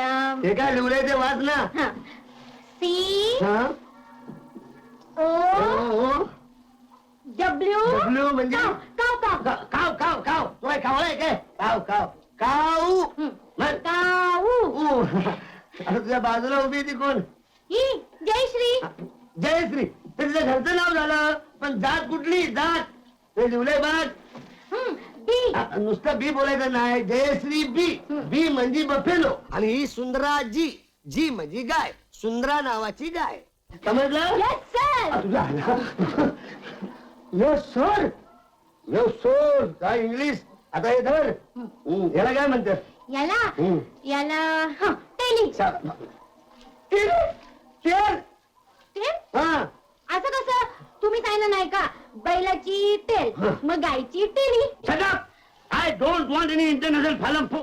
हे काय ते वाच ना? हा. सी. हा? ओ. डब्ल्यू. W म्हणजे? काव काव का- काव काव काव. तो काय काव काय? काव काव. काऊ हं. म्हण. काऊ ऊ. आता तुझ्या बाजूला उभी ती कोण? ही जयश्री. जयश्री. ते तिच्या घरचं नाव झालं. पण जात कुठली? जात. ते लिहिलंय बघ. हं, बी आ, नुसतं बी बोलायचं नाही. जयश्री बी. बी म्हणजे बफेलो. आणि ही सुंदरा जी जी म्हणजे गाय. सुंदरा नावाची गाय. समजलं? आ, तुझा यो सर यो सर काय इंग्लिश. आता हे धर. हम्म, याला काय म्हणतात याला. याला हं, टेली चेअर तेल? हा. असं कसं? तुम्ही सांगितलं नाही का? बैलाची टेल मग गायची tele I don't want any international फलम फो